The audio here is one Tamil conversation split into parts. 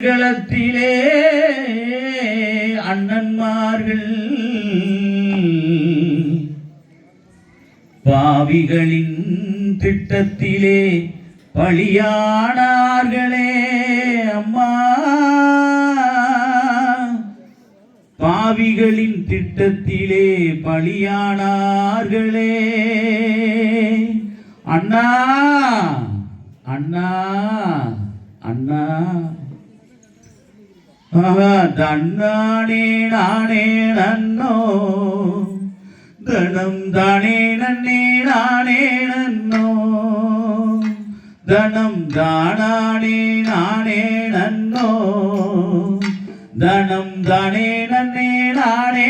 களத்திலே அண்ணன்மார்கள் பாவிகளின் திட்டத்திலே பழியானார்களே அம்மா. பாவிகளின் திட்டத்திலே பழியானார்களே அண்ணா அண்ணா அண்ணா. ഡണ്ണാണേണാണേണോ ദണം നന്നോ ദണം ദാണാണേണാണേണോ ദണം ദാണേണേണാണേ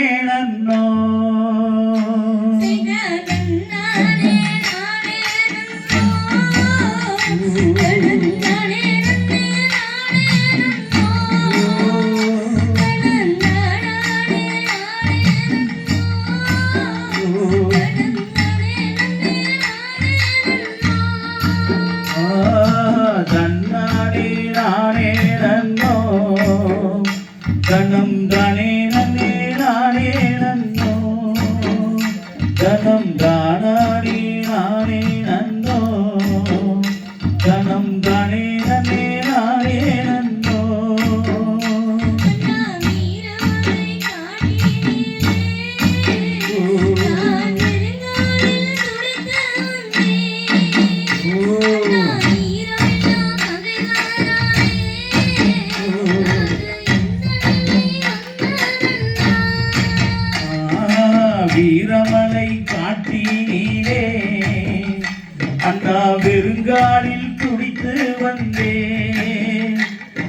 அண்ணா வெறுங்காலில் குடித்து வந்தேன்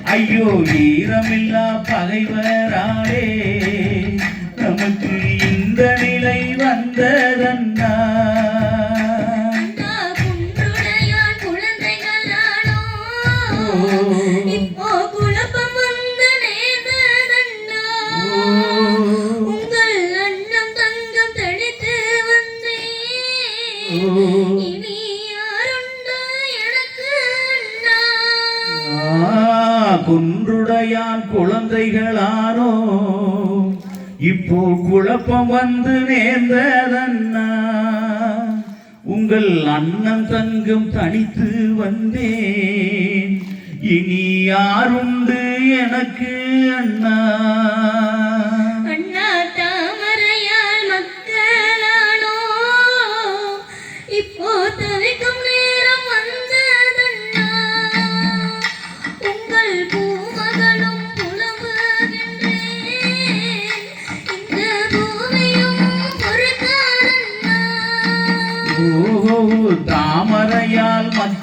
ஐயோ ஈரமில்லா பகைவராலே. குன்றுடையான் குழந்தைகளானோ இப்போ குழப்பம் வந்து நேர்ந்ததன்னா உங்கள் அண்ணன் தங்கம் தனித்து வந்தேன். இனி யாருண்டு எனக்கு அண்ணா அண்ணா?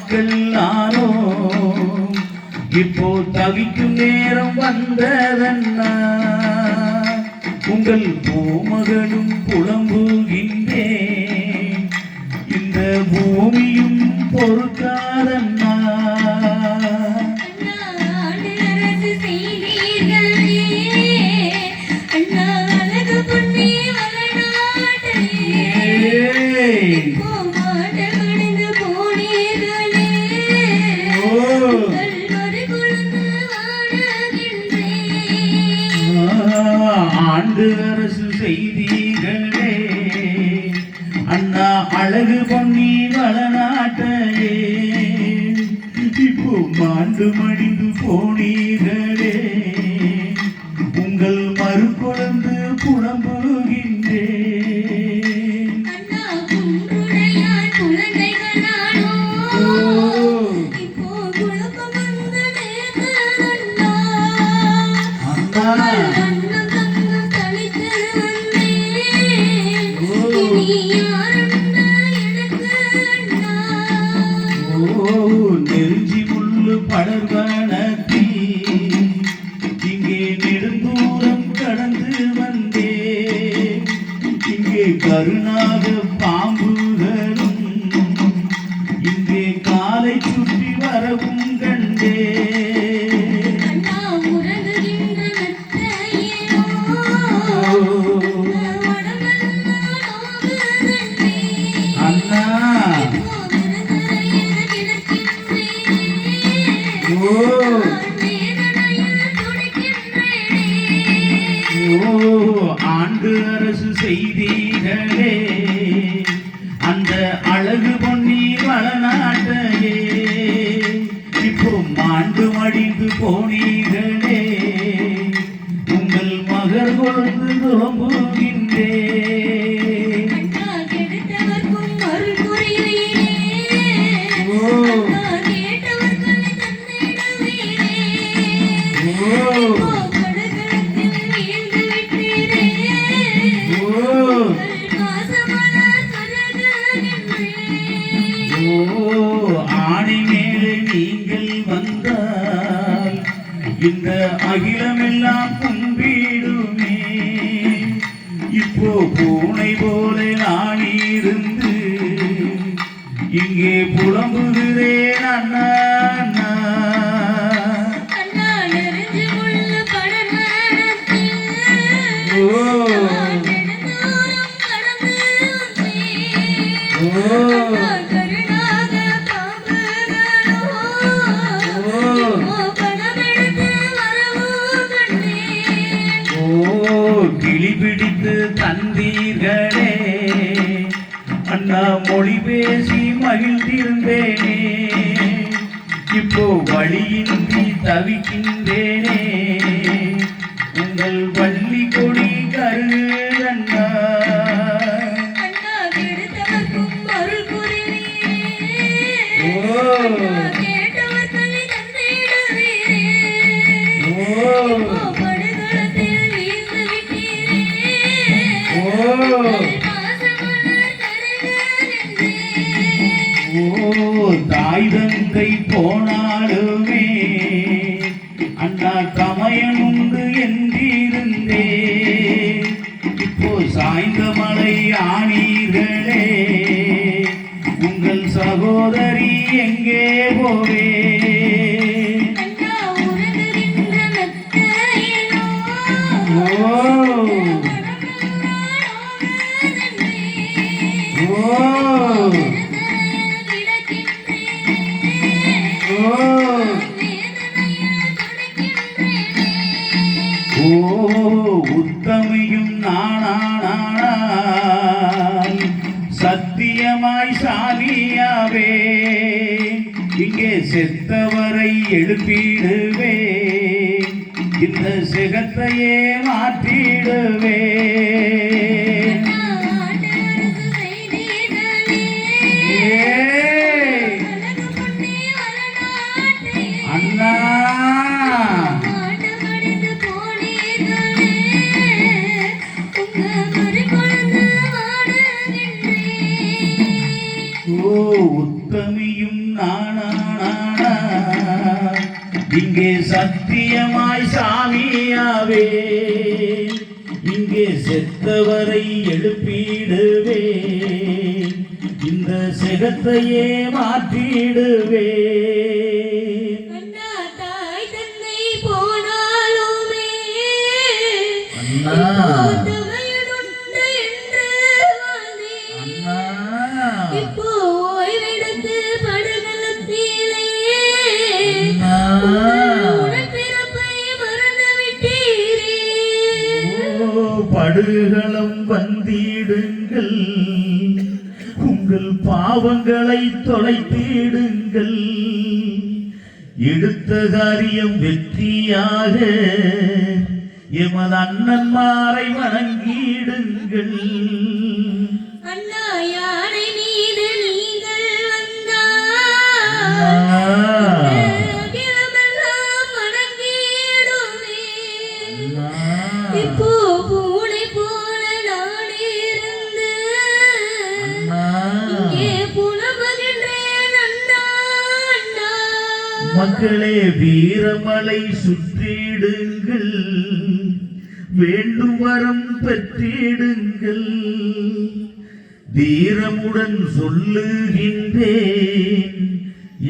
மக்கள் நானோ இப்போ தவிக்கும் நேரம் வந்ததன்னா? உங்கள் பூமகளும் புலம்புகின்றேன் இந்த பூமியும் பொறுக்காதன்னா செய்தீர்களே. அண்ணா அழகு பொன்னி வளநாட்டையே இப்போ மாண்டு மடிந்து போனீர்களே. உங்கள் மறுக்குழ இங்கே கருணாக பாம்புகளும் இங்கே காலை சுற்றி வரவும் கண்டே. அண்ணா. உறங்குகின்ற ஆண்டு அரசு செய்தீர்களே. அந்த அழகு பொன்னி வளநாட்டையே இப்போ மாண்டு மடிந்து போனீர்களே. உங்கள் மகர் கொழுந்து துளம்புகின்றே இந்த அகிலமெல்லாம் கும்பிடுமே. இப்போ பூனை போல நான் இருந்து இங்கே புலம்புகிறேன் அண்ணா அண்ணா. மொழி பேசி மகிழ்ந்திருந்தேனே. இப்போ வழியின்றி தவிக்கின்றேனே. உங்கள் வழி தாய் தந்தை போனாலுமே அண்ணா கமயன் உண்டு என்றிருந்தே. இப்போ சாய்ந்த மலை ஆனீர்களே உங்கள் சகோதரி எங்கே போவே? சாலியாவே. இங்கே செத்தவரை எழுப்பிடுவே. இந்த சிகத்தையே மாற்றிடுவே. சத்தியமாய் சாமியாவே இங்கே செத்தவரை எழுப்பிடுவே இந்த சிகத்தையே மாற்றிடுவே. அண்ணா அண்ணா. படுகளம் வந்திடுங்கள். உங்கள் பாவங்களை தொலைத்திடுங்கள். எடுத்த காரியம் வெற்றியாக எமது அண்ணன்மாரை வணங்கிடுங்கள். அண்ணா வீரமலை சுற்றிடுங்கள். வேண்டும் வரம் பெற்றிடுங்கள். தீரமுடன் சொல்லுகின்றேன்.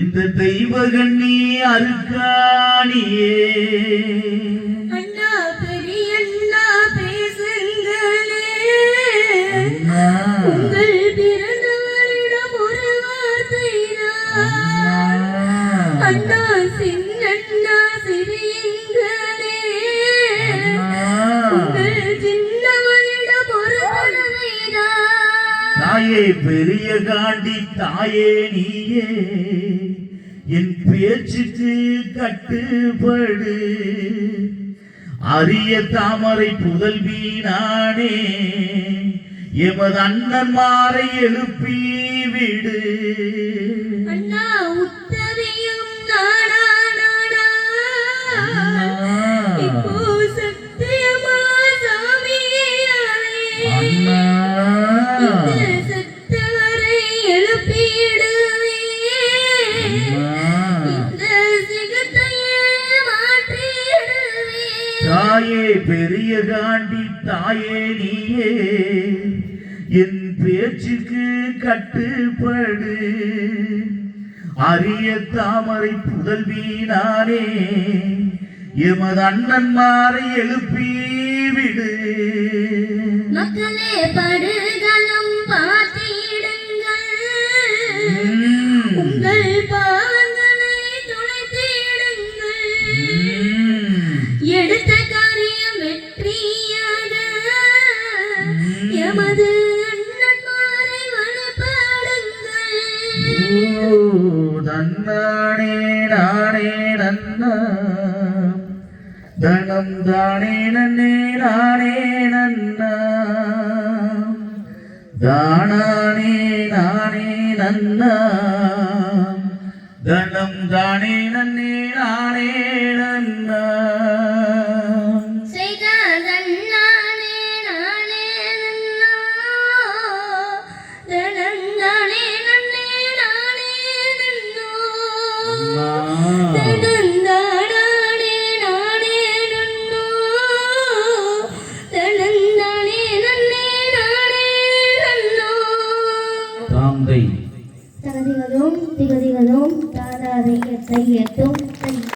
இந்த தெய்வகண்ணி அருக்காணியே. அண்ணா பேசுங்களே. அண்ணா, உங்கள் பிறந்தவரிடம் ஒரு வார்த்தைதான் அண்ணா. சின்னண்ணா பெரிய காண்டி தாயே நீயே. என் பேச்சுக்கு கட்டுப்படு. அரிய தாமரை புதல்வி நானே எமது அண்ணன்மாரை எழுப்பி விடு. தாயே பெரிய காண்டி தாயே நீயே. என் பேச்சுக்கு கட்டுப்படு. அரிய தாமரை புதல்வி நானே எமது அண்ணன்மாரை எழுப்பி விடு. மக்களே ധനം ദാണേ നന്നേ നാണേ നാണേ നന്ന ധനം ദാണേ നന്നേ